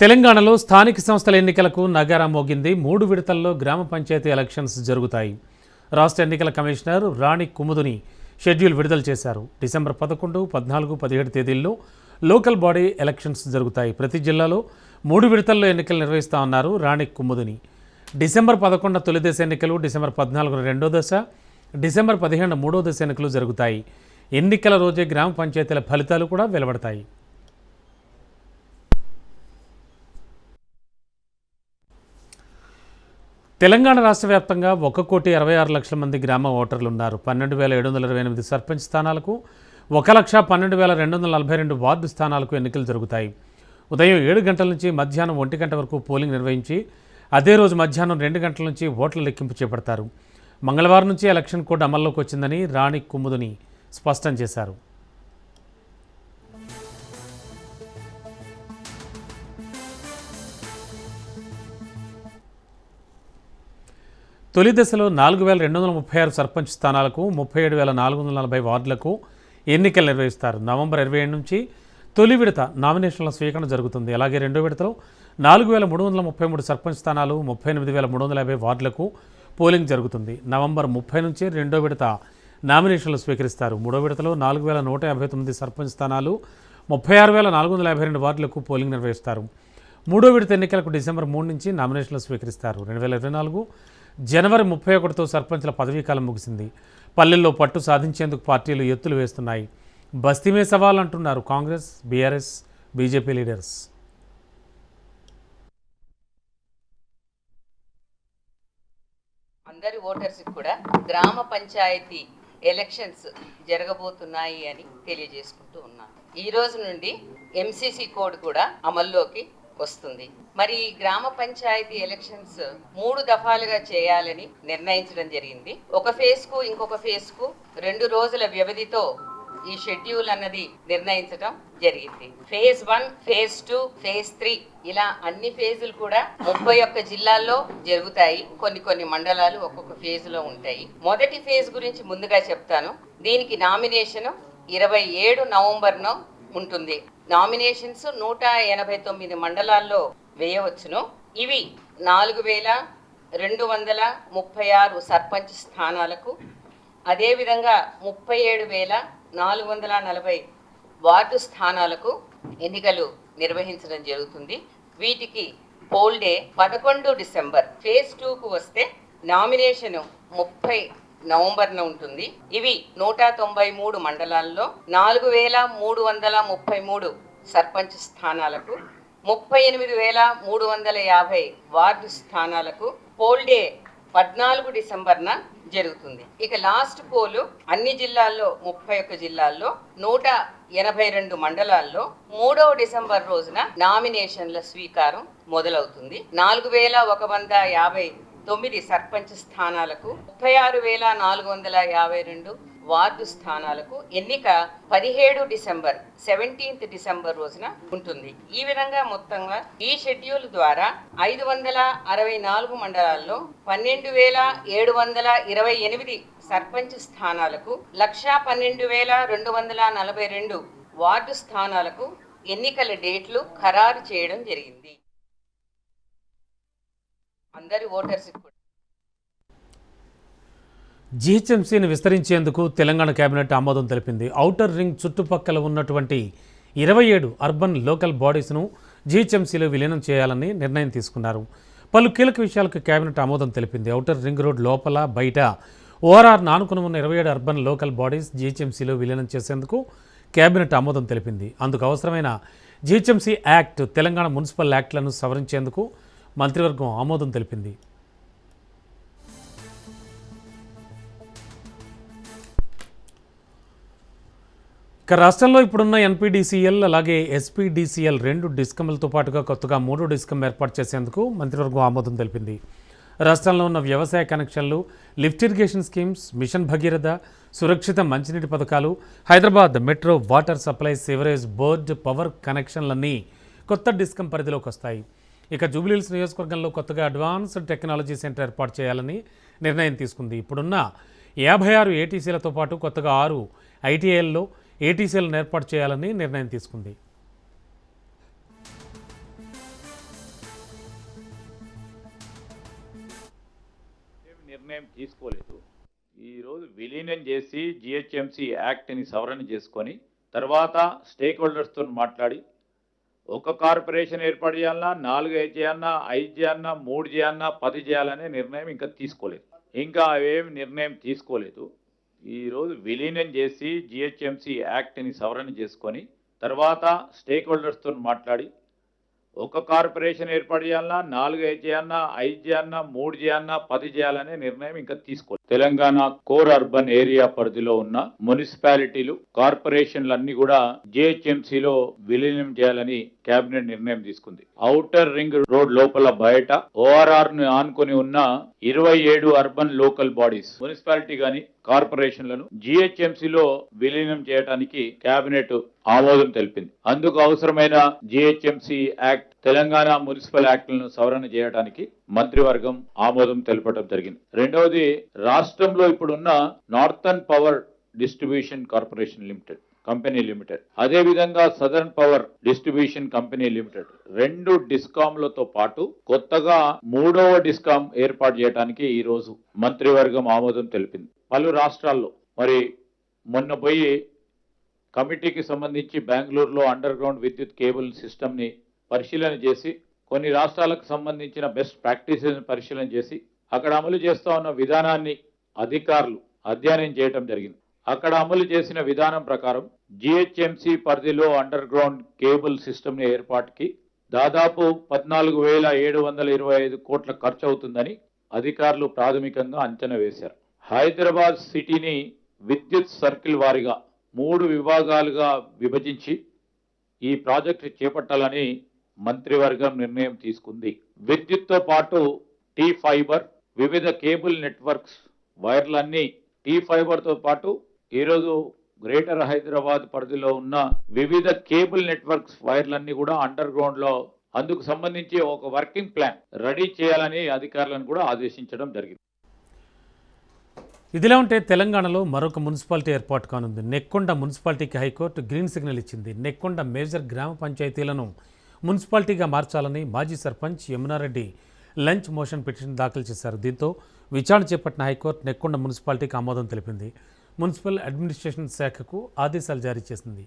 తెలంగాణలో స్థానిక సంస్థల ఎన్నికలకు నగారా మోగింది. మూడు విడతల్లో గ్రామ పంచాయతీ ఎలక్షన్స్ జరుగుతాయి. రాష్ట్ర ఎన్నికల కమిషనర్ రాణి కుముదుని షెడ్యూల్ విడుదల చేశారు. డిసెంబర్ పదకొండు పద్నాలుగు పదిహేడు తేదీల్లో లోకల్ బాడీ ఎలక్షన్స్ జరుగుతాయి. ప్రతి జిల్లాలో మూడు విడతల్లో ఎన్నికలు నిర్వహిస్తామన్నారు రాణి కుముదుని. డిసెంబర్ పదకొండున తొలి దశ ఎన్నికలు డిసెంబర్ పద్నాలుగున రెండో దశ డిసెంబర్ పదిహేను మూడో దశ ఎన్నికలు జరుగుతాయి. ఎన్నికల రోజే గ్రామ పంచాయతీల ఫలితాలు కూడా వెలువడతాయి. తెలంగాణ రాష్ట్ర వ్యాప్తంగా ఒక కోటి అరవై ఆరు లక్షల మంది గ్రామ ఓటర్లు ఉన్నారు పన్నెండు వేల ఏడు వందల ఇరవై ఎనిమిది సర్పంచ్ స్థానాలకు ఒక లక్ష పన్నెండు వేల రెండు వందల నలభై రెండు వార్డు స్థానాలకు ఎన్నికలు జరుగుతాయి. ఉదయం ఏడు గంటల నుంచి మధ్యాహ్నం ఒంటి గంట వరకు పోలింగ్ నిర్వహించి అదే రోజు మధ్యాహ్నం రెండు గంటల నుంచి ఓట్ల లెక్కింపు చేపడతారు. మంగళవారం నుంచి ఎలక్షన్ కోడ్ అమల్లోకి వచ్చిందని రాణి కుమ్ముదుని స్పష్టం చేశారు. తొలి దశలో నాలుగు వేల రెండు వందల ముప్పై ఆరు సర్పంచ్ స్థానాలకు ముప్పై ఏడు వేల నాలుగు వందల నలభై వార్డులకు ఎన్నికలు నిర్వహిస్తారు. నవంబర్ ఇరవై ఏడు నుంచి తొలి విడత నామినేషన్ల స్వీకరణ జరుగుతుంది. అలాగే రెండో విడతలో నాలుగు వేల మూడు వందల ముప్పై మూడు సర్పంచ్ స్థానాలు ముప్పై ఎనిమిది వేల మూడు వందల యాభై వార్డులకు పోలింగ్ జరుగుతుంది. నవంబర్ ముప్పై నుంచి రెండో విడత నామినేషన్లు స్వీకరిస్తారు. మూడో విడతలో నాలుగు వేల నూట యాభై తొమ్మిది సర్పంచ్ స్థానాలు ముప్పై ఆరు వేల నాలుగు వందల యాభై రెండు వార్డులకు పోలింగ్ నిర్వహిస్తారు. మూడో విడత ఎన్నికలకు డిసెంబర్ మూడు నుంచి నామినేషన్లు స్వీకరిస్తారు. రెండు వేల ఇరవై నాలుగు జనవరి ముప్పై ఒకటితో సర్పంచ్ల పదవీకాలం ముగిసింది. పల్లెల్లో పట్టు సాధించేందుకు పార్టీలు ఎత్తులు వేస్తున్నాయి. బస్తీమే సవాల్ అంటున్నారు కాంగ్రెస్ బీఆర్ఎస్ బీజేపీ లీడర్స్. అందరి ఓటర్స్ కూడా గ్రామ పంచాయతీ ఎలక్షన్స్ జరగబోతున్నాయి అని తెలియజేసుకుంటూ ఉన్నాను. ఈ రోజు నుండి ఎంసీసీ కోడ్ కూడా అమల్లోకి వస్తుంది. మరి గ్రామ పంచాయతీ ఎలక్షన్స్ మూడు దఫాలుగా చేయాలని నిర్ణయించడం జరిగింది. ఒక ఫేజ్కు ఇంకొక ఫేజ్కు రెండు రోజుల వ్యవధితో ఈ షెడ్యూల్ అన్నది నిర్ణయించడం జరిగింది. Phase one phase two phase three ఇలా అన్ని ఫేజులు కూడా ముప్పై ఒక్క జిల్లాల్లో జరుగుతాయి. కొన్ని కొన్ని మండలాలు ఒక్కొక్క ఫేజ్లో ఉంటాయి. మొదటి ఫేజ్ గురించి ముందుగా చెప్తాను. దీనికి నామినేషన్ ఇరవై ఏడు నవంబర్ను ఉంటుంది. నామినేషన్స్ నూట ఎనభై తొమ్మిది మండలాల్లో వేయవచ్చును. ఇవి నాలుగు వేల రెండు వందల ముప్పై ఆరు సర్పంచ్ స్థానాలకు అదేవిధంగా ముప్పై ఏడు వేల నాలుగు వందల నలభై వార్డు స్థానాలకు ఎన్నికలు నిర్వహించడం జరుగుతుంది. వీటికి పోల్ డే పదకొండు డిసెంబర్ ఫేజ్ టూకు వస్తే నామినేషన్ ముప్పై నవంబర్న ఉంటుంది. ఇవి నూట తొంభై మూడు మండలాల్లో నాలుగు వేల మూడు వందల ముప్పై మూడు సర్పంచ్ స్థానాలకు ముప్పై ఎనిమిది వేల మూడు వందల యాభై వార్డు స్థానాలకు పోల్ డే పద్నాలుగు డిసెంబర్న జరుగుతుంది. ఇక లాస్ట్ పోలు అన్ని జిల్లాల్లో ముప్పై ఒక్క జిల్లాల్లో నూట ఎనభై రెండు మండలాల్లో మూడవ డిసెంబర్ రోజున నామినేషన్ల స్వీకారం మొదలవుతుంది. నాలుగు వేల ఒక వంద యాభై తొమ్మిది సర్పంచ్ స్థానాలకు ముప్పై ఆరు వేల నాలుగు వందల యాభై రెండు వార్డు స్థానాలకు ఎన్నిక పదిహేడు డిసెంబర్ సెవెంటీన్త్ డిసెంబర్ రోజున ఉంటుంది. ఈ విధంగా మొత్తంగా ఈ షెడ్యూల్ ద్వారా ఐదు వందల అరవై నాలుగు మండలాల్లో పన్నెండు వేల ఏడు వందల ఇరవై ఎనిమిది సర్పంచ్ స్థానాలకు లక్షా పన్నెండు వేల రెండు వందల నలభై రెండు వార్డు స్థానాలకు ఎన్నికల డేట్లు ఖరారు చేయడం జరిగింది. అందరి ఓటర్స్ జీహెచ్ఎంసీని విస్తరించేందుకు తెలంగాణ కేబినెట్ ఆమోదం తెలిపింది. ఔటర్ రింగ్ చుట్టుపక్కల ఉన్నటువంటి ఇరవై ఏడు అర్బన్ లోకల్ బాడీస్ను జీహెచ్ఎంసీలో విలీనం చేయాలని నిర్ణయం తీసుకున్నారు. పలు కీలక విషయాలకు కేబినెట్ ఆమోదం తెలిపింది. ఔటర్ రింగ్ రోడ్ లోపల బయట ఓఆర్ఆర్ నానుకుని ఉన్న ఇరవై ఏడు అర్బన్ లోకల్ బాడీస్ జీహెచ్ఎంసీలో విలీనం చేసేందుకు కేబినెట్ ఆమోదం తెలిపింది. అందుకు అవసరమైన జీహెచ్ఎంసీ యాక్ట్ తెలంగాణ మున్సిపల్ యాక్ట్లను సవరించేందుకు మంత్రివర్గం ఆమోదం తెలిపింది. ఇక రాష్ట్రంలో ఇప్పుడున్న ఎన్పీడీసీఎల్ అలాగే ఎస్పీడీసీఎల్ రెండు డిస్కమ్లతో పాటుగా కొత్తగా మూడు డిస్కమ్ ఏర్పాటు చేసేందుకు మంత్రివర్గం ఆమోదం తెలిపింది. రాష్ట్రంలో ఉన్న వ్యవసాయ కనెక్షన్లు lift irrigation schemes mission Bhagiratha సురక్షిత మంచినీటి పథకాలు Hyderabad metro water supply sewerage board power కనెక్షన్లన్నీ కొత్త డిస్కమ్ పరిధిలోకి వస్తాయి. ఇక జూబ్లీహిల్స్ నియోజకవర్గంలో కొత్తగా అడ్వాన్స్డ్ టెక్నాలజీ సెంటర్ ఏర్పాటు చేయాలని నిర్ణయం తీసుకుంది. ఇప్పుడున్న యాభై ఆరు ఏటీసీలతో పాటు కొత్తగా ఆరు ఐటీఐల్లో ఏటీసీలను ఏర్పాటు చేయాలని నిర్ణయం తీసుకుంది. నిర్ణయం తీసుకోలేదు. ఈరోజు విలీనం చేసి జిహెచ్ఎంసీ యాక్ట్ని సవరణ చేసుకొని తర్వాత స్టేక్ హోల్డర్స్తో మాట్లాడి ఒక కార్పొరేషన్ ఏర్పాటు చేయాలన్నా నాలుగు ఐదు చేయాలన్నా ఐదు చేయాలన్నా మూడు చేయాలన్నా పది చేయాలనే నిర్ణయం ఇంకా తీసుకోలేదు. ఇంకా అవేమి నిర్ణయం తీసుకోలేదు. ఈరోజు విలీనం చేసి జిహెచ్ఎంసి యాక్ట్ని సవరణ చేసుకొని తర్వాత స్టేక్ హోల్డర్స్తో మాట్లాడి ఒక కార్పొరేషన్ ఏర్పాటు చేయాలన్నా నాలుగు ఐదు చేయాలన్నా ఐదు చేయాలన్నా మూడు చేయాలన్నా పది చేయాలనే నిర్ణయం ఇంకా తీసుకోలేదు. తెలంగాణ కోర్ అర్బన్ ఏరియా పరిధిలో ఉన్న మున్సిపాలిటీలు కార్పొరేషన్లన్నీ కూడా జిహెచ్ఎంసీలో విలీనం చేయాలని కేబినెట్ నిర్ణయం తీసుకుంది. ఔటర్ రింగ్ రోడ్ లోపల బయట ఓఆర్ఆర్ను ఆనుకొని ఉన్న ఇరవై ఏడు అర్బన్ లోకల్ బాడీస్ మున్సిపాలిటీ గాని కార్పొరేషన్లను జిహెచ్ఎంసీలో విలీనం చేయడానికి కేబినెట్ ఆమోదం తెలిపింది. అందుకు అవసరమైన జిహెచ్ఎంసీ యాక్ట్ తెలంగాణ మున్సిపల్ యాక్టులను సవరణ చేయడానికి మంత్రివర్గం ఆమోదం తెలపడం జరిగింది. రెండవది రాష్ట్రంలో ఇప్పుడున్న northern power distribution corporation limited company limited. అదే విధంగా southern power distribution company limited. రెండు డిస్కాంలతో పాటు కొత్తగా మూడవ డిస్కాం ఏర్పాటు చేయడానికి ఈ రోజు మంత్రివర్గం ఆమోదం తెలిపింది. పలు రాష్ట్రాల్లో మరి మొన్న పోయి కమిటీకి సంబంధించి బెంగళూరులో అండర్ గ్రౌండ్ విద్యుత్ కేబుల్ సిస్టమ్ని పరిశీలన చేసి కొన్ని రాష్ట్రాలకు సంబంధించిన బెస్ట్ ప్రాక్టీసెస్ పరిశీలన చేసి అక్కడ అమలు చేస్తూ ఉన్న విధానాన్ని అధికారులు అధ్యయనం చేయటం జరిగింది. అక్కడ అమలు చేసిన విధానం ప్రకారం జిహెచ్ఎంసి పరిధిలో అండర్ గ్రౌండ్ కేబుల్ సిస్టమ్ ఏర్పాటుకి దాదాపు పద్నాలుగు వేల ఏడు వందల ఇరవై ఐదు కోట్ల ఖర్చు అవుతుందని అధికారులు ప్రాథమికంగా అంచనా వేశారు. హైదరాబాద్ సిటీని విద్యుత్ సర్కిల్ వారిగా మూడు విభాగాలుగా విభజించి ఈ ప్రాజెక్టు చేపట్టాలని మంత్రివర్గం నిర్ణయం తీసుకుంది. విద్యుత్తో పాటు టీ ఫైబర్ వివిధ కేబుల్ నెట్వర్క్స్ వైర్లన్నీ టీ ఫైబర్తో పాటు ఈరోజు గ్రేటర్ హైదరాబాద్ పరిధిలో ఉన్న వివిధ కేబుల్ నెట్వర్క్స్ వైర్లన్నీ కూడా అండర్ గ్రౌండ్లో అందుకు సంబంధించి ఒక వర్కింగ్ ప్లాన్ రెడీ చేయాలని అధికారులను కూడా ఆదేశించడం జరిగింది. ఇదిలా ఉంటే తెలంగాణలో మరొక మున్సిపాలిటీ ఏర్పాటు కానుంది. నెక్కొండ మున్సిపాలిటీకి హైకోర్టు గ్రీన్ సిగ్నల్ ఇచ్చింది. నెక్కొండ మేజర్ గ్రామ పంచాయతీలను మున్సిపాలిటీగా మార్చాలని మాజీ sarpanch Yamunareddy lunch motion petition దాఖలు చేశారు. దీంతో విచారణ చేపట్టిన హైకోర్టు నెక్కొండ మున్సిపాలిటీకి ఆమోదం తెలిపింది. మున్సిపల్ అడ్మినిస్ట్రేషన్ శాఖకు ఆదేశాలు జారీ చేసింది.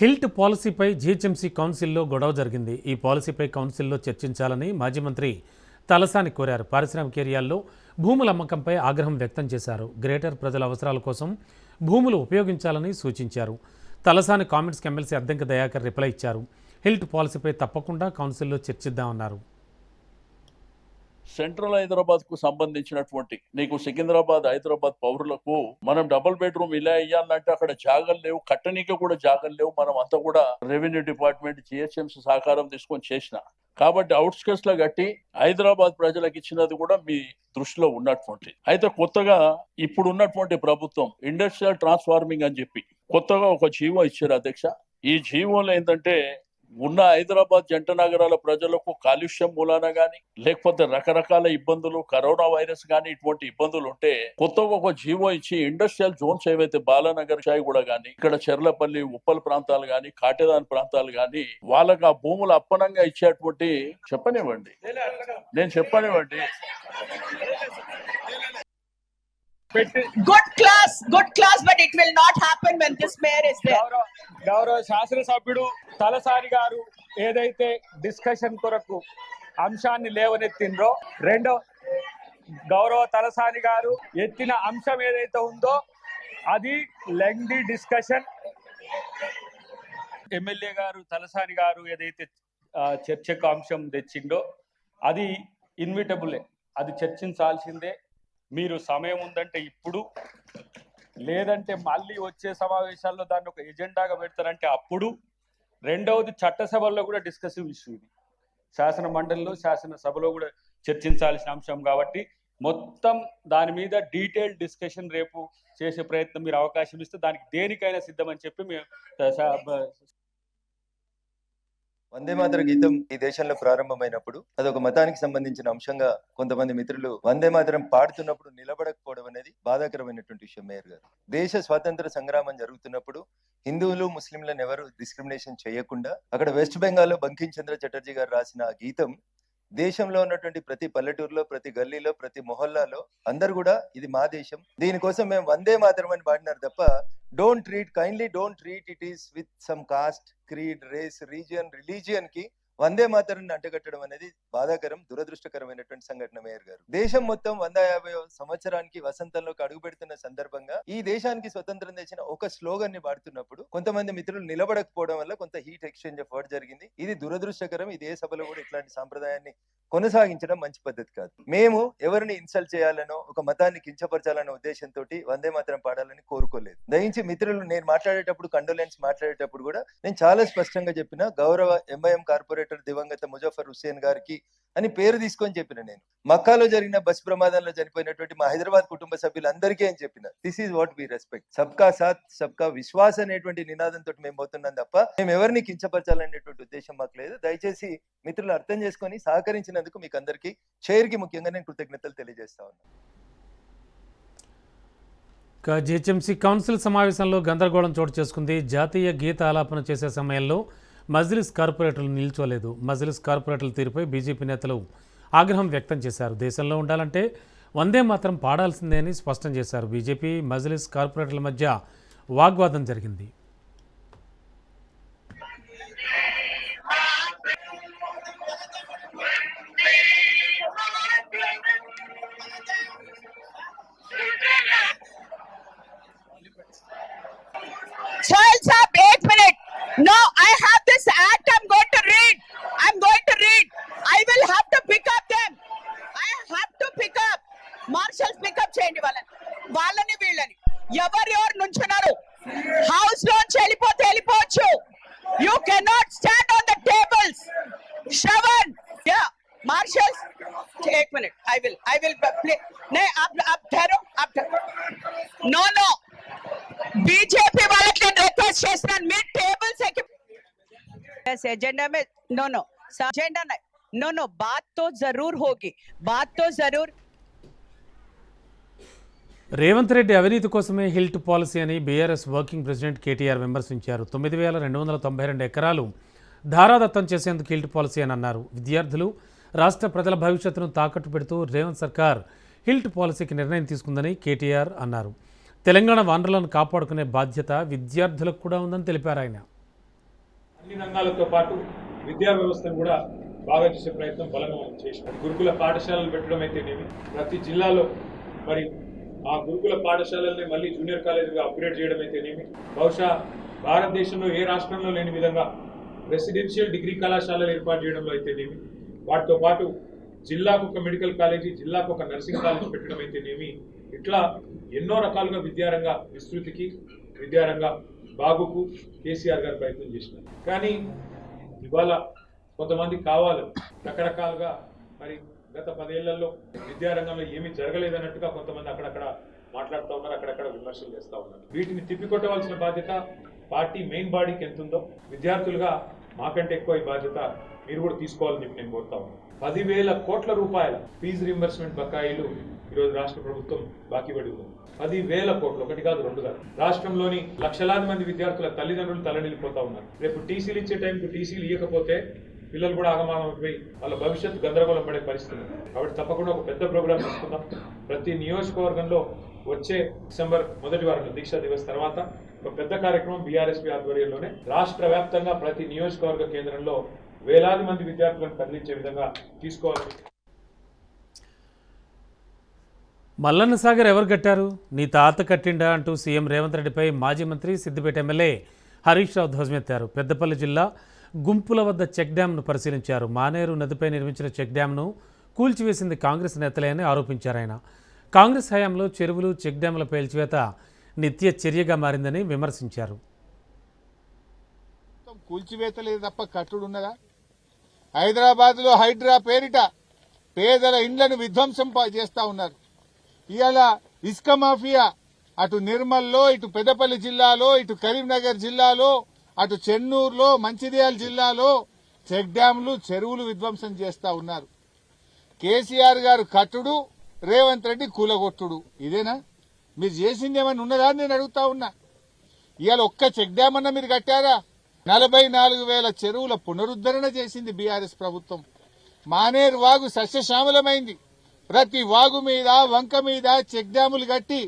హిల్ట్ పాలసీపై జీహెచ్ఎంసీ కౌన్సిల్లో గొడవ జరిగింది. ఈ పాలసీపై కౌన్సిల్లో చర్చించాలని మాజీ మంత్రి తలసాని కోరారు. పారిశ్రామిక ఏరియాల్లో భూముల అమ్మకంపై ఆగ్రహం వ్యక్తం చేశారు. గ్రేటర్ ప్రజల అవసరాల కోసం భూములు ఉపయోగించాలని సూచించారు. తలసాని కామెంట్స్కి ఎమ్మెల్సీ అద్దెంక దయాకర్ రిప్లై ఇచ్చారు. హిల్ట్ పాలసీపై తప్పకుండా కౌన్సిల్లో చర్చిద్దామన్నారు. సెంట్రల్ హైదరాబాద్కు సంబంధించినటువంటి నీకు సికింద్రాబాద్ హైదరాబాద్ పౌరులకు మనం డబుల్ బెడ్రూమ్ ఇలా ఇయ్యాలంటే అక్కడ జాగలు లేవు కట్టనీకి కూడా జాగలు లేవు మనం అంతా కూడా రెవెన్యూ డిపార్ట్మెంట్ జిహెచ్ఎంసీ సహకారం తీసుకొని చేసిన. కాబట్టి అవుట్స్కట్స్లో కట్టి హైదరాబాద్ ప్రజలకు ఇచ్చినది కూడా మీ దృష్టిలో ఉన్నటువంటి. అయితే కొత్తగా ఇప్పుడు ఉన్నటువంటి ప్రభుత్వం ఇండస్ట్రియల్ ట్రాన్స్ఫార్మింగ్ అని చెప్పి కొత్తగా ఒక జీవో ఇచ్చారు అధ్యక్ష. ఈ జీవోలో ఏంటంటే ఉన్న హైదరాబాద్ జంట నగరాల ప్రజలకు కాలుష్యం మూలాన గాని లేకపోతే రకరకాల ఇబ్బందులు కరోనా వైరస్ గాని ఇటువంటి ఇబ్బందులు ఉంటే కొత్తగా ఒక జీవో ఇచ్చి ఇండస్ట్రియల్ జోన్స్ ఏవైతే బాలానగర్ కూడా గాని ఇక్కడ చెర్లపల్లి ఉప్పల్ ప్రాంతాలు గాని కాటేదాన్ ప్రాంతాలు గాని వాళ్ళకి ఆ భూములు అప్పనంగా ఇచ్చేటువంటి చెప్పనివ్వండి. నేను చెప్పనివ్వండి. Good class, good class, but it will not happen when this mayor is there. గౌరవ శాసనసభ్యుడు తలసారి గారు ఏదైతే డిస్కషన్ కొరకు అంశాన్ని లేవనెత్తిండ్రో రెండో గౌరవ తలసాని గారు ఎత్తిన అంశం ఏదైతే ఉందో అది లెంగ్ది డిస్కషన్ ఎమ్మెల్యే గారు తలసాని గారు ఏదైతే చర్చకు అంశం తెచ్చిండో అది ఇన్విటబులే అది చర్చించాల్సిందే. మీరు సమయం ఉందంటే ఇప్పుడు లేదంటే మళ్ళీ వచ్చే సమావేశాల్లో దాన్ని ఒక ఎజెండాగా పెడతారంటే అప్పుడు రెండవది చట్టసభల్లో కూడా డిస్కసివ్ ఇష్యూ ఇది. శాసన మండలిలో శాసనసభలో కూడా చర్చించాల్సిన అంశం కాబట్టి మొత్తం దాని మీద డీటెయిల్ డిస్కషన్ రేపు చేసే ప్రయత్నం మీరు అవకాశం ఇస్తే దానికి దేనికైనా సిద్ధమని చెప్పి మేము వందే మాతర గీతం ఈ దేశంలో ప్రారంభమైనప్పుడు అదొక మతానికి సంబంధించిన అంశంగా కొంతమంది మిత్రులు వందే మాతరం పాడుతున్నప్పుడు నిలబడకపోవడం అనేది బాధాకరమైనటువంటి విషయం మేయర్ గారు. దేశ స్వాతంత్ర సంగ్రామం జరుగుతున్నప్పుడు హిందువులు ముస్లింలను ఎవరు డిస్క్రిమినేషన్ చేయకుండా అక్కడ వెస్ట్ బెంగాల్లో బంకిం చంద్ర చటర్జీ గారు రాసిన ఆ గీతం దేశంలో ఉన్నటువంటి ప్రతి పల్లెటూరులో ప్రతి గల్లీలో ప్రతి మొహల్లాలో అందరు కూడా ఇది మా దేశం. దీనికోసం మేము వందే మాత్రం అని పాడినారు తప్ప don't treat kindly don't treat it is with some caste creed race region రిలీజియన్కి వందే మాతరాన్ని అంటగట్టడం అనేది బాధాకరం దురదృష్టకరమైనటువంటి సంఘటన మేయర్ గారు. దేశం మొత్తం వంద యాభై సంవత్సరానికి వసంతంలోకి అడుగు పెడుతున్న సందర్భంగా ఈ దేశానికి స్వతంత్రం తెచ్చిన ఒక స్లోగన్ని పాడుతున్నప్పుడు కొంతమంది మిత్రులు నిలబడకపోవడం వల్ల కొంత హీట్ ఎక్స్చేంజ్ ఆఫ్ వర్డ్ జరిగింది. ఇది దురదృష్టకరం. ఇది ఏ సభలో కూడా ఇట్లాంటి సాంప్రదాయాన్ని కొనసాగించడం మంచి పద్ధతి కాదు. మేము ఎవరిని ఇన్సల్ట్ చేయాలనో ఒక మతాన్ని కించపరచాలనే ఉద్దేశంతో వందే మాత్రం పాడాలని కోరుకోలేదు. దయించి మిత్రులు నేను మాట్లాడేటప్పుడు కండోలెన్స్ మాట్లాడేటప్పుడు కూడా నేను చాలా స్పష్టంగా చెప్పిన గౌరవ ఎంఐఎం డైరెక్టర్ దివంగత ముజఫర్ హుస్సేన్ గారికి అని పేరు తీసుకొని చెప్పిన నేను. మక్కాలో జరిగిన బస్ ప్రమాదంలో చనిపోయినటువంటి మా హైదరాబాద్ కుటుంబ సభ్యులందరికీ అని చెప్పిన. This is what we respect సబ్కా సాత్ సబ్కా విశ్వాస్ అనేటువంటి నినాదంతో మేము పోతున్నాం తప్ప మేము ఎవరిని కించపరచాలనేటువంటి ఉద్దేశం మాకు లేదు. దయచేసి మిత్రులు అర్థం చేసుకొని సహకరించినందుకు మీకు అందరికీ చైర్కి ముఖ్యంగా నేను కృతజ్ఞతలు తెలియజేస్తా ఉన్నాను. జిహెచ్ఎంసీ కౌన్సిల్ సమావేశంలో గందరగోళం చోటు చేసుకుంది. జాతీయ గీత ఆలాపన చేసే సమయంలో మజ్లిస్ కార్పొరేటర్లు నిల్చోలేదు. మజ్లిస్ కార్పొరేటర్ల తీరుపై బీజేపీ నేతలు ఆగ్రహం వ్యక్తం చేశారు. దేశంలో ఉండాలంటే వందే మాత్రం పాడాల్సిందే అని స్పష్టం చేశారు. బీజేపీ మజ్లిస్ కార్పొరేటర్ల మధ్య వాగ్వాదం జరిగింది. एजेंडा में नो नो एजेंडा नहीं नो नो बात तो जरूर होगी बात तो जरूर రేవంత్ రెడ్డి అవినీతి కోసమే హిల్ట్ పాలసీ అని బీఆర్ఎస్ వర్కింగ్ ప్రెసిడెంట్ కేటీఆర్ విమర్శించారు తొమ్మిది వేల రెండు వందల తొంభై రెండు ఎకరాలు ధారాదత్తం చేసేందుకు హిల్ట్ పాలసీ అని అన్నారు విద్యార్థులు రాష్ట్ర ప్రజల భవిష్యత్తును తాకట్టు పెడుతూ రేవంత్ సర్కార్ హిల్ట్ పాలసీకి నిర్ణయం తీసుకుందని కేటీఆర్ అన్నారు తెలంగాణ వనరులను కాపాడుకునే బాధ్యత విద్యార్థులకు కూడా ఉందని తెలిపారు ఆయన అన్ని రంగాలతో పాటు విద్యా వ్యవస్థను కూడా బాగా చేసే ప్రయత్నం బలంగా మనం చేసినాం. గురుకుల పాఠశాలలు పెట్టడం అయితేనేమి ప్రతి జిల్లాలో మరి ఆ గురుకుల పాఠశాలల్ని మళ్ళీ జూనియర్ కాలేజీగా అప్గ్రేడ్ చేయడం అయితేనేమి బహుశా భారతదేశంలో ఏ రాష్ట్రంలో లేని విధంగా రెసిడెన్షియల్ డిగ్రీ కళాశాలలు ఏర్పాటు చేయడంలో అయితేనేమి వాటితో పాటు జిల్లాకు ఒక మెడికల్ కాలేజీ జిల్లాకు ఒక నర్సింగ్ కాలేజ్ పెట్టడం అయితేనేమి ఇట్లా ఎన్నో రకాలుగా విద్యారంగ విస్తృతికి విద్యారంగ బాగుకు కేసీఆర్ గారు ప్రయత్నం చేసినారు. కానీ ఇవాళ కొంతమంది కావాలని రకరకాలుగా మరి గత పదేళ్ళలో విద్యారంగంలో ఏమీ జరగలేదన్నట్టుగా కొంతమంది అక్కడక్కడ మాట్లాడుతూ ఉన్నారు అక్కడక్కడ విమర్శలు చేస్తూ ఉన్నారు. వీటిని తిప్పికొట్టవలసిన బాధ్యత పార్టీ మెయిన్ బాడీకి ఎంత ఉందో విద్యార్థులుగా మాకంటే ఎక్కువ ఈ బాధ్యత మీరు కూడా తీసుకోవాలని చెప్పి నేను కోరుతా ఉన్నాను. పదివేల కోట్ల రూపాయల ఫీజు రింబర్స్మెంట్ బకాయిలు ఈరోజు రాష్ట్ర ప్రభుత్వం బాకీ పడి ఉంది. పదివేల కోట్లు ఒకటి కాదు రెండు కాదు. రాష్ట్రంలోని లక్షలాది మంది విద్యార్థుల తల్లిదండ్రులు తలనిల్లిపోతా ఉన్నారు. రేపు టీసీలు ఇచ్చే టైంకి టీసీలు ఇవ్వకపోతే పిల్లలు కూడా ఆగమాగమైపోయి వాళ్ళ భవిష్యత్తు గందరగోళం పడే పరిస్థితి కాబట్టి తప్పకుండా ఒక పెద్ద ప్రోగ్రాం తీసుకుందాం. ప్రతి నియోజకవర్గంలో వచ్చే డిసెంబర్ మొదటి వారంలో దీక్షా దివస్ తర్వాత ఒక పెద్ద కార్యక్రమం బీఆర్ఎస్పీ ఆధ్వర్యంలోనే. రాష్ట్ర వ్యాప్తంగా ప్రతి నియోజకవర్గ కేంద్రంలో వేలాది మంది విద్యార్థులను కదిలించే విధంగా తీసుకోవాలి. మల్లన్న సాగర్ ఎవరు కట్టారు? నీ తాత కట్టిండా అంటూ సీఎం రేవంత్ రెడ్డిపై మాజీ మంత్రి సిద్దిపేట ఎమ్మెల్యే హరీష్ రావు ధ్వజమెత్తారు. పెద్దపల్లి జిల్లా గుంపుల వద్ద చెక్ డ్యాంను పరిశీలించారు. మానేరు నదిపై నిర్మించిన చెక్ డ్యాంను కూల్చివేసింది కాంగ్రెస్ నేతలే అని ఆరోపించారు ఆయన. కాంగ్రెస్ హయాంలో చెరువులు చెక్ డ్యాంల పేల్చివేత నిత్య చర్యగా మారిందని విమర్శించారు. కూల్చివేత లేదు తప్ప కట్టుడు ఉన్నదా? హైదరాబాద్లో హైడ్రా పేరిట పేదల ఇండ్లను విధ్వంసం చేస్తా ఉన్నారు. ఇవాళ ఇసుక మాఫియా అటు నిర్మల్లో ఇటు పెద్దపల్లి జిల్లాలో ఇటు కరీంనగర్ జిల్లాలో అటు చెన్నూరులో మంచిర్యాల జిల్లాలో చెక్ డ్యాంలు చెరువులు విధ్వంసం చేస్తా ఉన్నారు. కేసీఆర్ గారు కట్టుడు రేవంత్ రెడ్డి కూలగొట్టుడు. ఇదేనా? మీరు చేసింది ఏమైనా ఉన్నదా అని నేను అడుగుతా ఉన్నా. ఇవాళ ఒక్క చెక్ డ్యామ్ అన్న మీరు కట్టారా? నలభై నాలుగు వేల చెరువుల పునరుద్ధరణ చేసింది బీఆర్ఎస్ ప్రభుత్వం. మానేరు వాగు సస్యశ్యామలమైంది. ప్రతి వాగు మీద వంక మీద చెక్ డ్యాములు కట్టి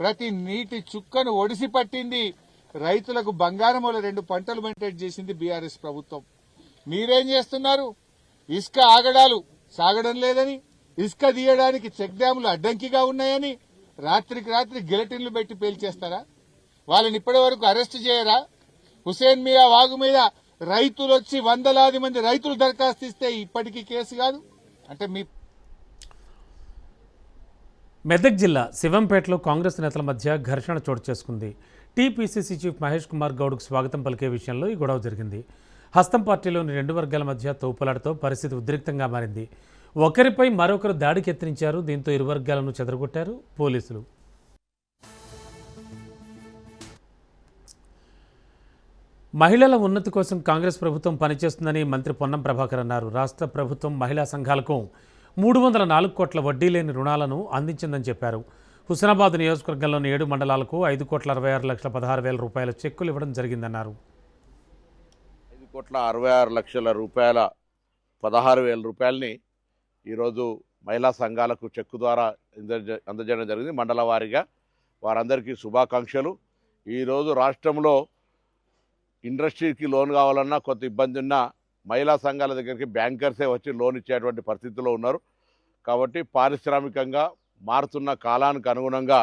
ప్రతి నీటి చుక్కను ఒడిసి పట్టింది. రైతులకు బంగారముల రెండు పంటలు మెయింటైన్ చేసింది బీఆర్ఎస్ ప్రభుత్వం. మీరేం చేస్తున్నారు? ఇసుక ఆగడాలు సాగడం లేదని ఇసుక తీయడానికి చెక్ డ్యాములు అడ్డంకిగా ఉన్నాయని రాత్రికి రాత్రి గిలటిన్లు పెట్టి పేల్చేస్తారా? వాళ్ళని ఇప్పటి వరకు అరెస్ట్ చేయరా? హుసేన్ మియా వాగు మీద రైతులు వచ్చి వందలాది మంది రైతులు దరఖాస్తు ఇస్తే ఇప్పటికీ కేసు కాదు? అంటే మీ మెదక్ జిల్లా శివంపేటలో కాంగ్రెస్ నేతల మధ్య ఘర్షణ చోటు చేసుకుంది. టీపీసీసీ చీఫ్ మహేష్ కుమార్ గౌడ్కు స్వాగతం పలికే విషయంలో ఈ గొడవ జరిగింది. హస్తం పార్టీలోని రెండు వర్గాల మధ్య తోపులాటతో పరిస్థితి ఉద్రిక్తంగా మారింది. ఒకరిపై మరొకరు దాడికి ఎత్తిరించారు దీంతో ఇరు వర్గాలను చెదరగొట్టారు పోలీసులు. మహిళల ఉన్నతి కోసం కాంగ్రెస్ ప్రభుత్వం పనిచేస్తుందని మంత్రి పొన్నం ప్రభాకర్ అన్నారు. రాష్ట్ర ప్రభుత్వం మహిళా సంఘాలకు మూడు వందల నాలుగు కోట్ల వడ్డీ లేని రుణాలను అందించిందని చెప్పారు. హుస్నాబాద్ నియోజకవర్గంలోని ఏడు మండలాలకు ఐదు కోట్ల అరవై ఆరు లక్షల పదహారు వేల రూపాయల చెక్కులు ఇవ్వడం జరిగిందన్నారు. ఐదు కోట్ల అరవై ఆరు లక్షల రూపాయల పదహారు వేల రూపాయలని ఈరోజు మహిళా సంఘాలకు చెక్కు ద్వారా అందజేయడం జరిగింది. మండల వారీగా వారందరికీ శుభాకాంక్షలు. ఈరోజు రాష్ట్రంలో ఇండస్ట్రీకి లోన్ కావాలన్నా కొంత ఇబ్బంది ఉన్నా మహిళా సంఘాల దగ్గరికి బ్యాంకర్సే వచ్చి లోన్ ఇచ్చేటువంటి పరిస్థితిలో ఉన్నారు. కాబట్టి పారిశ్రామికంగా మారుతున్న కాలానికి అనుగుణంగా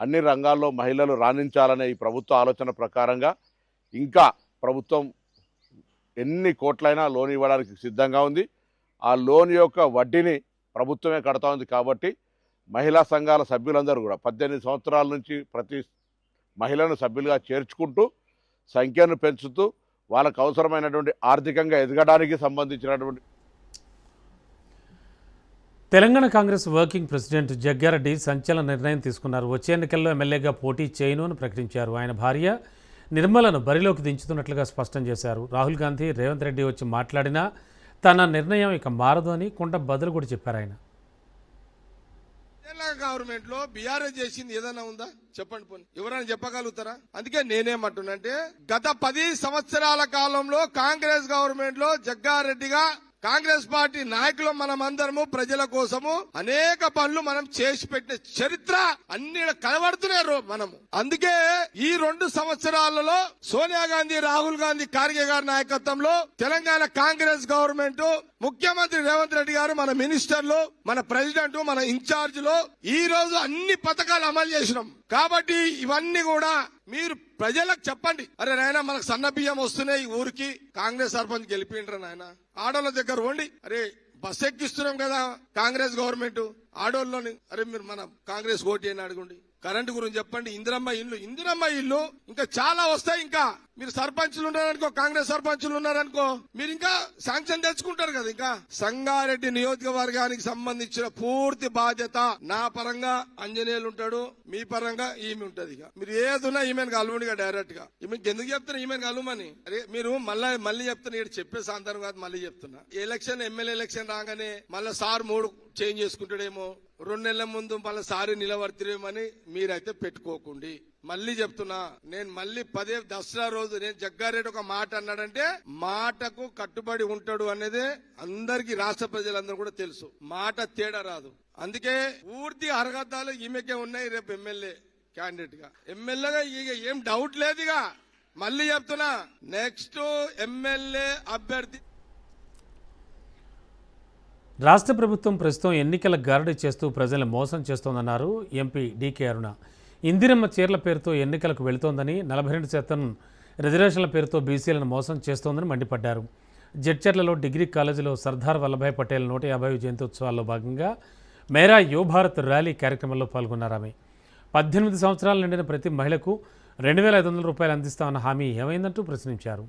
అన్ని రంగాల్లో మహిళలు రాణించాలనే ఈ ప్రభుత్వ ఆలోచన ప్రకారంగా ఇంకా ప్రభుత్వం ఎన్ని కోట్లైనా లోన్ ఇవ్వడానికి సిద్ధంగా ఉంది. ఆ లోన్ యొక్క వడ్డీని ప్రభుత్వమే కడతా ఉంది కాబట్టి మహిళా సంఘాల సభ్యులందరూ కూడా పద్దెనిమిది సంవత్సరాల నుంచి ప్రతి మహిళను సభ్యులుగా చేర్చుకుంటూ సంఖ్యను పెంచుతూ వాళ్ళకు అవసరమైనటువంటి ఆర్థికంగా ఎదగడానికి సంబంధించినటువంటి తెలంగాణ కాంగ్రెస్ వర్కింగ్ ప్రెసిడెంట్ జగ్గారెడ్డి సంచలన నిర్ణయం తీసుకున్నారు. వచ్చే ఎన్నికల్లో ఎమ్మెల్యేగా పోటీ చేయను అని ప్రకటించారు. ఆయన భార్య నిర్మలను బరిలోకి దించుతున్నట్లుగా స్పష్టం చేశారు. రాహుల్ గాంధీ రేవంత్ రెడ్డి వచ్చి మాట్లాడినా తన నిర్ణయం ఇక మారదు అని కుంట బదులు కూడా చెప్పారు ఆయన. తెలంగాణ గవర్నమెంట్లో బీఆర్ఎస్ చేసింది ఏదైనా ఉందా? చెప్పండి పోనీ. ఎవరైనా చెప్పగలుగుతారా? అందుకే నేనేమంటున్నంటే గత పది సంవత్సరాల కాలంలో కాంగ్రెస్ గవర్నమెంట్లో జగ్గారెడ్డిగా కాంగ్రెస్ పార్టీ నాయకులు మనం అందరము ప్రజల కోసము అనేక పనులు మనం చేసి పెట్టిన చరిత్ర అన్ని కనబడుతున్నారు మనము. అందుకే ఈ రెండు సంవత్సరాలలో సోనియా గాంధీ రాహుల్ గాంధీ ఖార్గే గారి నాయకత్వంలో తెలంగాణ కాంగ్రెస్ గవర్నమెంట్ ముఖ్యమంత్రి రేవంత్ రెడ్డి గారు మన మినిస్టర్లు మన ప్రెసిడెంట్ మన ఇన్ఛార్జ్ ఈ రోజు అన్ని పథకాలు అమలు చేసినాం. కాబట్టి ఇవన్నీ కూడా మీరు ప్రజలకు చెప్పండి. అరే నాయన మనకు సన్న బియ్యం వస్తున్నాయి ఈ ఊరికి. కాంగ్రెస్ సర్పంచ్ గెలిపిండ్రు నాయన? ఆడోళ్ళ దగ్గర పోండి. అరే బస్ ఎక్కిస్తున్నాం కదా కాంగ్రెస్ గవర్నమెంట్. ఆడోళ్ళని అరే మీరు మన కాంగ్రెస్ ఓటు అని అడగండి. కరెంటు గురించి చెప్పండి. ఇందిరమ్మ ఇల్లు. ఇందిరమ్మ ఇల్లు ఇంకా చాలా వస్తాయి ఇంకా. మీరు సర్పంచులు ఉన్నారనుకో కాంగ్రెస్ సర్పంచులు ఉన్నారనుకో మీరు ఇంకా శాంక్షన్ తెచ్చుకుంటారు కదా ఇంకా. సంగారెడ్డి నియోజకవర్గానికి సంబంధించిన పూర్తి బాధ్యత నా పరంగా అంజనేయులు ఉంటాడు మీ పరంగా ఈమె ఉంటది ఇక. మీరు ఏదున్నా ఈమెను కలవండి డైరెక్ట్గా ఈమెకి ఎందుకు చెప్తున్నా ఈమెను కలవమని? అరే మీరు మళ్ళీ మళ్ళీ చెప్తున్నా ఇక్కడ చెప్పే సాంతానం కాదు మళ్ళీ చెప్తున్నా. ఎలక్షన్ ఎమ్మెల్యే ఎలక్షన్ రాగానే మళ్ళీ సార్ మూడు చేంజ్ చేసుకుంటాడేమో. రెండు నెలల ముందు మళ్ళీ సారి నిలబడుతురేమని మీరైతే పెట్టుకోకండి. మళ్ళీ చెప్తున్నా నేను మళ్ళీ పదే దసరా రోజు నేను జగ్గారెడ్డి ఒక మాట అన్నాడంటే మాటకు కట్టుబడి ఉంటాడు అనేది అందరికి రాష్ట్ర ప్రజలందరూ కూడా తెలుసు. మాట తేడా రాదు. అందుకే పూర్తి అర్హతలు ఈమెకే ఉన్నాయి రేపు ఎమ్మెల్యే క్యాండిడేట్గా ఎమ్మెల్యేగా ఇక ఏం డౌట్ లేదు ఇక మళ్ళీ చెప్తున్నా నెక్స్ట్ ఎమ్మెల్యే అభ్యర్థి రాష్ట్ర ప్రభుత్వం ప్రస్తుతం ఎన్నికల గారడి చేస్తూ ప్రజల్ని మోసం చేస్తోందన్నారు ఎంపీ డీకే అరుణ. ఇందిరమ్మ చీరల పేరుతో ఎన్నికలకు వెళుతోందని నలభై రెండు శాతం రిజర్వేషన్ల పేరుతో బీసీలను మోసం చేస్తోందని మండిపడ్డారు. జడ్చర్లలో డిగ్రీ కాలేజీలో సర్దార్ వల్లభాయ్ పటేల్ నూట యాభై జంతోత్సవాల్లో భాగంగా మేరా యువభారత్ ర్యాలీ కార్యక్రమంలో పాల్గొన్నారు ఆమె. పద్దెనిమిది సంవత్సరాలు నిండిన ప్రతి మహిళకు రెండు వేల ఐదు వందల రూపాయలు అందిస్తామన్న హామీ ఏమైందంటూ ప్రశ్నించారు.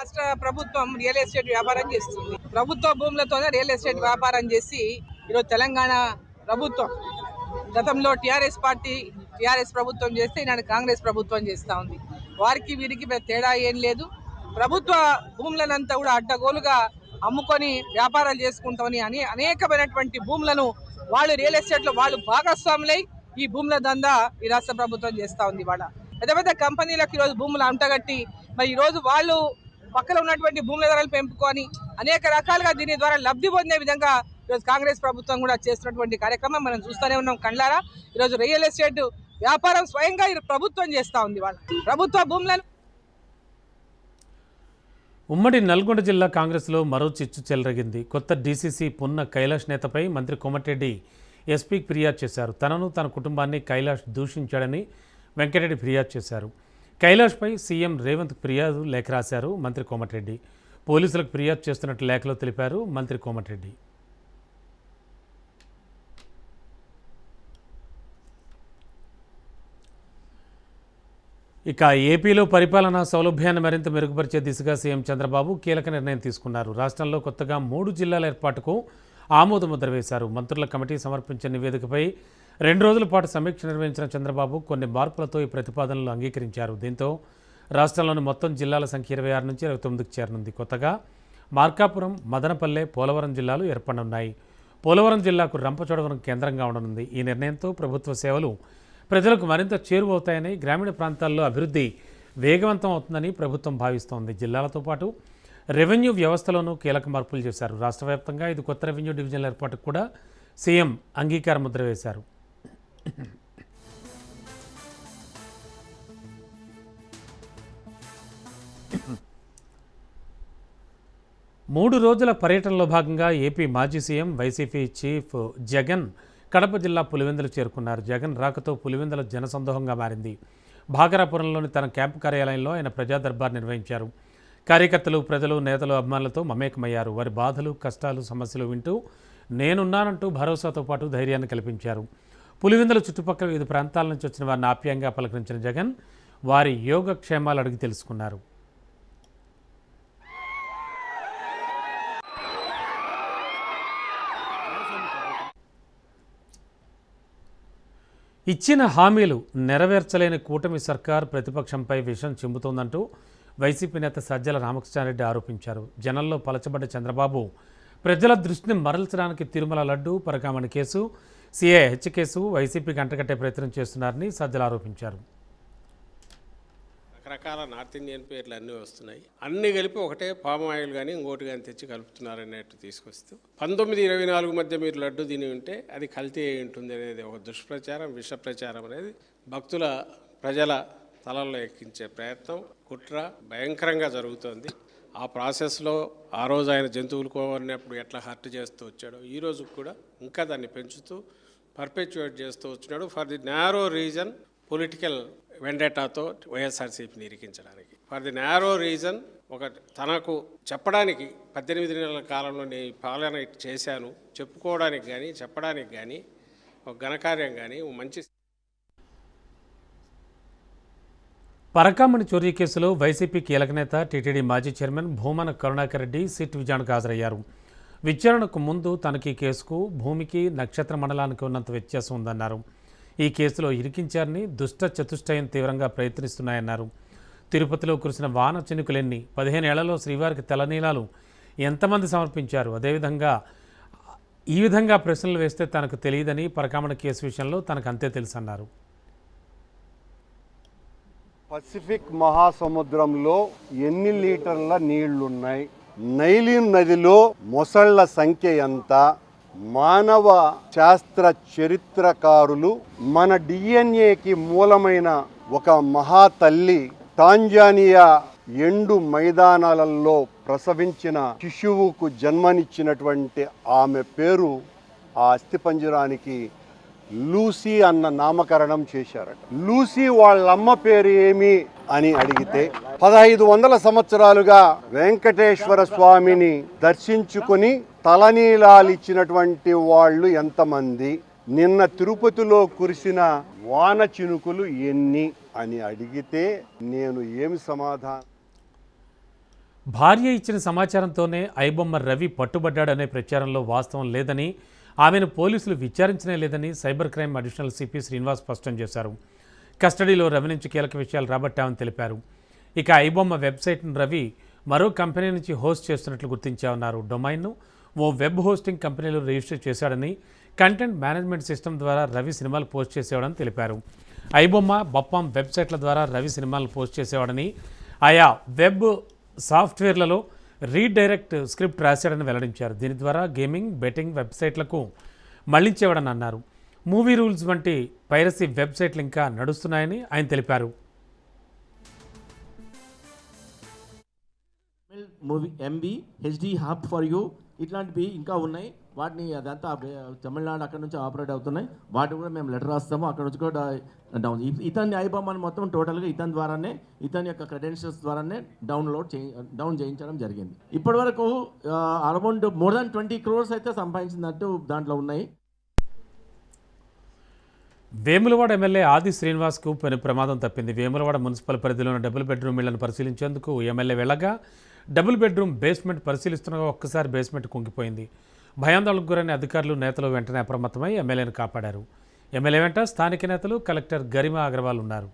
రాష్ట్ర ప్రభుత్వం రియల్ ఎస్టేట్ వ్యాపారం చేస్తుంది. ప్రభుత్వ భూములతోనే రియల్ ఎస్టేట్ వ్యాపారం చేసి ఈరోజు తెలంగాణ ప్రభుత్వం గతంలో టీఆర్ఎస్ పార్టీ టీఆర్ఎస్ ప్రభుత్వం చేస్తే ఈనాడు కాంగ్రెస్ ప్రభుత్వం చేస్తూ ఉంది. వారికి వీరికి తేడా ఏం లేదు. ప్రభుత్వ భూములనంతా కూడా అడ్డగోలుగా అమ్ముకొని వ్యాపారాలు చేసుకుంటామని అని అనేకమైనటువంటి భూములను వాళ్ళు రియల్ ఎస్టేట్లో వాళ్ళు భాగస్వాములై ఈ భూముల దందా ఈ రాష్ట్ర ప్రభుత్వం చేస్తూ ఉంది వాళ్ళ పెద్ద పెద్ద కంపెనీలకు ఈరోజు భూములు అంటగట్టి మరి ఈరోజు వాళ్ళు పక్కన ఉన్నటువంటి భూముల ధరలు పెంపుకొని అనేక రకాలుగా దీని ద్వారా లబ్ధి పొందే విధంగా ఈరోజు కాంగ్రెస్ ప్రభుత్వం కూడా చేస్తున్నటువంటి కార్యక్రమం మనం చూస్తూనే ఉన్నాం కండ్లారా. ఈరోజు రియల్ ఎస్టేట్ వ్యాపారం స్వయంగా ఈ ప్రభుత్వం చేస్తూ ఉంది వాళ్ళ ప్రభుత్వ భూములను ఉమ్మడి నల్గొండ జిల్లా కాంగ్రెస్లో మరో చిచ్చు చెలరగింది. కొత్త డీసీసీ పున్న కైలాష్ నేతపై మంత్రి కోమటిరెడ్డి ఎస్పీకి ఫిర్యాదు చేశారు. తనను తన కుటుంబాన్ని కైలాష్ దూషించాడని వెంకటరెడ్డి ఫిర్యాదు చేశారు. కైలాష్పై సీఎం రేవంత్ ఫిర్యాదు లేఖ రాశారు మంత్రి కోమటిరెడ్డి. పోలీసులకు ఫిర్యాదు చేస్తున్నట్లు లేఖలో తెలిపారు మంత్రి కోమటిరెడ్డి. ఇక ఏపీలో పరిపాలనా సౌలభ్యాన్ని మరింత మెరుగుపరిచే దిశగా సీఎం చంద్రబాబు కీలక నిర్ణయం తీసుకున్నారు. రాష్ట్రంలో కొత్తగా మూడు జిల్లాల ఏర్పాటుకు ఆమోద ముద్ర వేశారు. మంత్రుల కమిటీ సమర్పించిన నివేదికపై రెండు రోజుల పాటు సమీక్ష నిర్వహించిన చంద్రబాబు కొన్ని మార్పులతో ఈ ప్రతిపాదనలు అంగీకరించారు. దీంతో రాష్ట్రంలోని మొత్తం జిల్లాల సంఖ్య ఇరవై ఆరు నుంచి ఇరవై తొమ్మిదికి చేరనుంది. కొత్తగా మార్కాపురం మదనపల్లె పోలవరం జిల్లాలు ఏర్పడనున్నాయి. పోలవరం జిల్లాకు రంపచోడవరం కేంద్రంగా ఉండనుంది. ఈ నిర్ణయంతో ప్రభుత్వ సేవలు ప్రజలకు మరింత చేరువవుతాయని గ్రామీణ ప్రాంతాల్లో అభివృద్ధి వేగవంతం అవుతుందని ప్రభుత్వం భావిస్తోంది. జిల్లాలతో పాటు రెవెన్యూ వ్యవస్థలోనూ కీలక మార్పులు చేశారు. రాష్ట్ర వ్యాప్తంగా ఐదు కొత్త రెవెన్యూ డివిజన్ల ఏర్పాటుకు కూడా సీఎం అంగీకార ముద్ర వేశారు. మూడు రోజుల పర్యటనలో భాగంగా ఏపీ మాజీ CM YCP chief Jagan Kadapa జిల్లా పులివెందులు చేరుకున్నారు. జగన్ రాకతో పులివెందుల జనసందోహంగా మారింది. భాగరాపురంలోని తన క్యాంపు కార్యాలయంలో ఆయన ప్రజా దర్బార్ నిర్వహించారు. కార్యకర్తలు ప్రజలు నేతలు అభిమానులతో మమేకమయ్యారు. వారి బాధలు కష్టాలు సమస్యలు వింటూ నేనున్నానంటూ భరోసాతో పాటు ధైర్యాన్ని కల్పించారు. పులివెందుల చుట్టుపక్కల వివిధ ప్రాంతాల నుంచి వచ్చిన వారిని ఆప్యాయంగా పలకరించిన జగన్ వారి యోగక్షేమాలు అడిగి తెలుసుకున్నారు. ఇచ్చిన హామీలు నెరవేర్చలేని కూటమి సర్కార్ ప్రతిపక్షంపై విషం చెంబుతోందంటూ వైసీపీ నేత సజ్జల రామకృష్ణారెడ్డి ఆరోపించారు. జనంలో పలచబడ్డ చంద్రబాబు ప్రజల దృష్టిని మరల్చడానికి తిరుమల లడ్డు పరకామణి కేసు సీఐ హెచ్ కేసు వైసీపీకి అంటగట్టే ప్రయత్నం చేస్తున్నారని సజ్జలు ఆరోపించారు. రకరకాల నార్త్ ఇండియన్ పేర్లు అన్నీ వస్తున్నాయి. అన్నీ కలిపి ఒకటే పామ్ ఆయిల్ కానీ ఇంకోటి కానీ తెచ్చి కలుపుతున్నారు అన్నట్టు తీసుకొస్తూ పంతొమ్మిది ఇరవై నాలుగు మధ్య మీరు లడ్డు తిని ఉంటే అది కల్తీ అయి ఉంటుంది అనేది ఒక దుష్ప్రచారం విష ప్రచారం అనేది భక్తుల ప్రజల తలల్లో ఎక్కించే ప్రయత్నం కుట్ర భయంకరంగా జరుగుతోంది. ఆ ప్రాసెస్లో ఆ రోజు ఆయన జంతువులు కోరినప్పుడు ఎట్లా హర్ట్ చేస్తూ వచ్చాడో ఈ కూడా ఇంకా దాన్ని పెంచుతూ పర్పెచ్యుయేట్ చేస్తూ వచ్చినాడు for the narrow reason political వెండేటాతో వైఎస్ఆర్సీపీని ఇరికించడానికి ఫర్ ది నేరో రీజన్ ఒక తనకు చెప్పడానికి పద్దెనిమిది నెలల కాలంలో నేను పాలన చేశాను. చెప్పుకోవడానికి కానీ చెప్పడానికి కానీ ఒక ఘనకార్యం కానీ ఒక మంచి పరకామణి చోరీ కేసులో వైసీపీ కీలక నేత టీటీడీ మాజీ చైర్మన్ భూమన కరుణాకర్ రెడ్డి సిట్ విచారణకు హాజరయ్యారు. విచారణకు ముందు తనకి కేసుకు భూమికి నక్షత్ర మండలానికి ఉన్నంత వ్యత్యాసం ఉందన్నారు. ఈ కేసులో ఇరికించారని దుష్ట చతుష్టయం తీవ్రంగా ప్రయత్నిస్తున్నాయన్నారు. తిరుపతిలో కురిసిన వాన చినుకులెన్ని పదిహేను ఏళ్ళలో శ్రీవారికి తలనీలాలు ఎంతమంది సమర్పించారు? అదేవిధంగా ఈ విధంగా ప్రశ్నలు వేస్తే తనకు తెలియదని పరకామణ కేసు విషయంలో తనకు అంతే తెలుసన్నారు. పసిఫిక్ మహాసముద్రంలో ఎన్ని లీటర్ల నీళ్ళున్నాయి? నైలి నదిలో మొసళ్ళ సంఖ్య ఎంత? మానవ శాస్త్ర చరిత్రకారులు మన డిఎన్ఏకి మూలమైన ఒక మహాతల్లి టాంజానియా ఎండు మైదానాలలో ప్రసవించిన శిశువుకు జన్మనిచ్చినటువంటి ఆమె పేరు ఆ అస్థిపంజరానికి లూసీ అన్న నామకరణం చేశారట. లూసీ వాళ్ళమ్మ పేరు ఏమి? అని అడిగితే పదహైదు వందల సంవత్సరాలుగా వెంకటేశ్వర స్వామిని దర్శించుకొని తలనీలాలిచ్చినటువంటి వాళ్ళు ఎంతమంది? నిన్న తిరుపతిలో కురిసిన వాన చినుకులు ఎన్ని? అని అడిగితే నేను ఏమి సమాధానం? భార్య ఇచ్చిన సమాచారంతోనే ఐబొమ్మ రవి పట్టుబడ్డాడనే ప్రచారంలో వాస్తవం లేదని ఆమెను పోలీసులు విచారించనే లేదని cyber crime additional CP Srinivas స్పష్టం చేశారు. కస్టడీలో రవి నుంచి కీలక విషయాలు రాబట్టామని తెలిపారు. ఇక ఐబొమ్మ వెబ్సైట్ను రవి మరో కంపెనీ నుంచి హోస్ట్ చేస్తున్నట్లు గుర్తించామన్నారు. డొమైన్ను ఓ వెబ్ హోస్టింగ్ కంపెనీలో రిజిస్టర్ చేశాడని కంటెంట్ మేనేజ్మెంట్ సిస్టమ్ ద్వారా రవి సినిమాలు పోస్ట్ చేసేవాడని తెలిపారు. ఐబొమ్మ బొప్పం వెబ్సైట్ల ద్వారా రవి సినిమాలు పోస్ట్ చేసేవాడని ఆయా వెబ్ సాఫ్ట్వేర్లలో రీడైరెక్ట్ స్క్రిప్ట్ రాశాడని వెల్లడించారు. దీని ద్వారా గేమింగ్ బెట్టింగ్ వెబ్సైట్లకు మళ్ళించేవాడని అన్నారు. మూవీ రూల్స్ వంటి పైరసీ వెబ్సైట్లు ఇంకా నడుస్తున్నాయని ఆయన తెలిపారు. Movie MB HD hub for you ఇట్లాంటివి ఇంకా ఉన్నాయి. వాటిని అదంతా తమిళనాడు అక్కడ నుంచి ఆపరేట్ అవుతున్నాయి. వాటి కూడా మేము లెటర్ రాస్తాము. అక్కడ నుంచి కూడా డౌన్ ఇతని ఐబామాన్ని మొత్తం టోటల్గా ఇతని ద్వారానే ఇతని యొక్క క్రెడెన్షియల్స్ ద్వారానే డౌన్లోడ్ చే డౌన్ చేయించడం జరిగింది. ఇప్పటివరకు around more than twenty crores అయితే సంపాదించినట్టు దాంట్లో ఉన్నాయి. వేములవాడ ఎమ్మెల్యే ఆది శ్రీనివాస్కు పెను ప్రమాదం తప్పింది. వేములవాడ మున్సిపల్ పరిధిలోని డబుల్ బెడ్రూమ్ ఇళ్ళను పరిశీలించేందుకు ఎమ్మెల్యే వెళ్ళగా డబుల్ బెడ్రూమ్ బేస్మెంట్ పరిశీలిస్తుండగా ఒక్కసారి బేస్మెంట్ కుంగిపోయింది. భయాందోళనకు గురైన అధికారులు నేతలు వెంటనే అప్రమత్తమై ఎమ్మెల్యేను కాపాడారు. ఎమ్మెల్యే వెంట స్థానిక నేతలు కలెక్టర్ గరిమా అగర్వాల్ ఉన్నారు.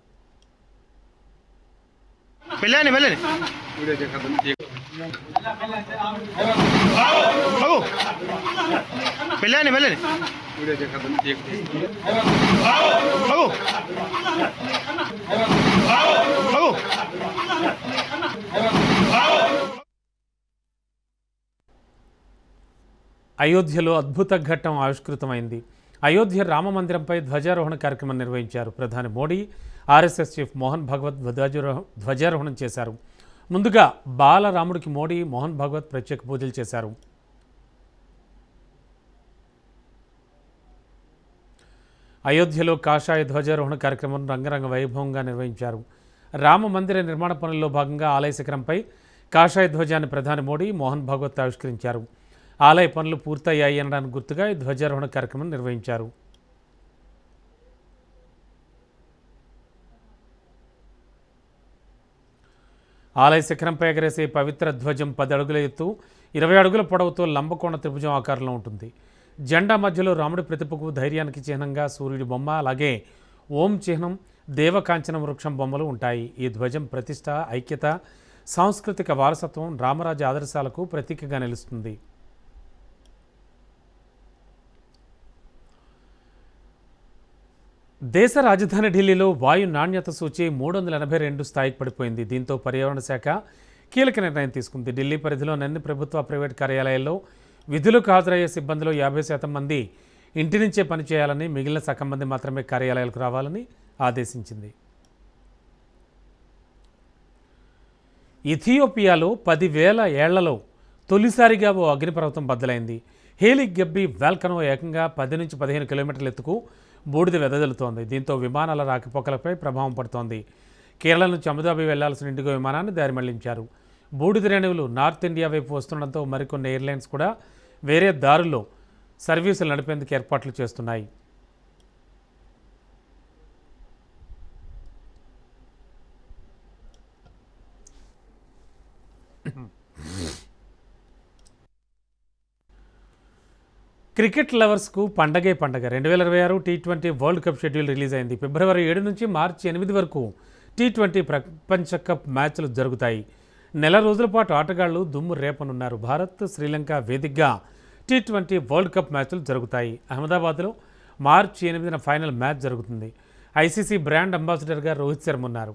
వెళ్ళండి వెళ్ళండి. వెళ్ళండి వెళ్ళండి. బాబు. బాబు. అయోధ్యలో అద్భుత ఘట్టం ఆవిష్కృతమైంది. అయోధ్య రామ మందిరంపై ధ్వజారోహణ కార్యక్రమం నిర్వహించారు ప్రధాని మోడీ. ఆర్ఎస్ఎస్ చీఫ్ మోహన్ భగవత్ ధ్వజారోహ ధ్వజారోహణం చేశారు. ముందుగా బాలరాముడికి మోడీ మోహన్ భగవత్ ప్రత్యేక పూజలు చేశారు. అయోధ్యలో కాషాయ ధ్వజారోహణ కార్యక్రమం రంగరంగ వైభవంగా నిర్వహించారు. రామ మందిర నిర్మాణ పనుల్లో భాగంగా ఆలయ శిఖరంపై కాషాయ ధ్వజాన్ని ప్రధాని మోడీ మోహన్ భాగవత్ ఆవిష్కరించారు. ఆలయ పనులు పూర్తయ్యాయి అనడానికి గుర్తుగా ఈ ధ్వజారోహణ కార్యక్రమం నిర్వహించారు. ఆలయ శిఖరంపై ఎగరేసే పవిత్ర ధ్వజం పది అడుగుల ఎత్తు ఇరవై అడుగుల పొడవుతో లంబకోణ త్రిభుజం ఆకారంలో ఉంటుంది. జెండా మధ్యలో రాముడి ప్రతిభకు ధైర్యానికి చిహ్నంగా సూర్యుడి బొమ్మ అలాగే ఓం చిహ్నం దేవకాంచనం వృక్షం బొమ్మలు ఉంటాయి. ఈ ధ్వజం ప్రతిష్ట ఐక్యత సాంస్కృతిక వారసత్వం రామరాజ ఆదర్శాలకు ప్రతీకగా నిలుస్తుంది. దేశ రాజధాని ఢిల్లీలో వాయు నాణ్యత సూచి మూడు వందల ఎనభై రెండు స్థాయికి పడిపోయింది. దీంతో పర్యావరణ శాఖ కీలక నిర్ణయం తీసుకుంది. ఢిల్లీ పరిధిలో అన్ని ప్రభుత్వ ప్రైవేట్ కార్యాలయాల్లో విధులకు హాజరయ్యే సిబ్బందిలో యాభై శాతం మంది ఇంటి నుంచే పనిచేయాలని మిగిలిన సగం మంది మాత్రమే కార్యాలయాలకు రావాలని ఆదేశించింది. ఇథియోపియాలో పదివేల ఏళ్ళలో తొలిసారిగా ఓ అగ్నిపర్వతం బద్దలైంది. హేలిక్ గబ్బి వాల్కనో ఏకంగా పది నుంచి పదిహేను కిలోమీటర్ల ఎత్తుకు బూడిద వెదజల్లుతోంది. దీంతో విమానాల రాకపోకలపై ప్రభావం పడుతోంది. కేరళ నుంచి అబుదాబి వెళ్ళాల్సిన ఇండిగో విమానాన్ని దారి మళ్ళించారు బూడిద రేణువులు నార్త్ ఇండియా వైపు వస్తుండటంతో మరికొన్ని ఎయిర్లైన్స్ కూడా వేరే దారుల్లో సర్వీసులు నడిపేందుకు ఏర్పాట్లు చేస్తున్నాయి. క్రికెట్ లవర్స్కు పండగే పండగ. రెండు వేల ఇరవై ఆరు T twenty world cup schedule release అయింది. ఫిబ్రవరి ఏడు నుంచి మార్చి ఎనిమిది వరకు టీ ట్వంటీ ప్రపంచ కప్ మ్యాచ్లు జరుగుతాయి. నెల రోజుల పాటు ఆటగాళ్ళు దుమ్ము రేపనున్నారు. భారత్ శ్రీలంక వేదికగా టీ ట్వంటీ వరల్డ్ కప్ మ్యాచ్లు జరుగుతాయి. అహ్మదాబాద్లో మార్చి ఎనిమిదిన ఫైనల్ మ్యాచ్ జరుగుతుంది. ఐసీసీ బ్రాండ్ అంబాసిడర్గా రోహిత్ శర్మ ఉన్నారు.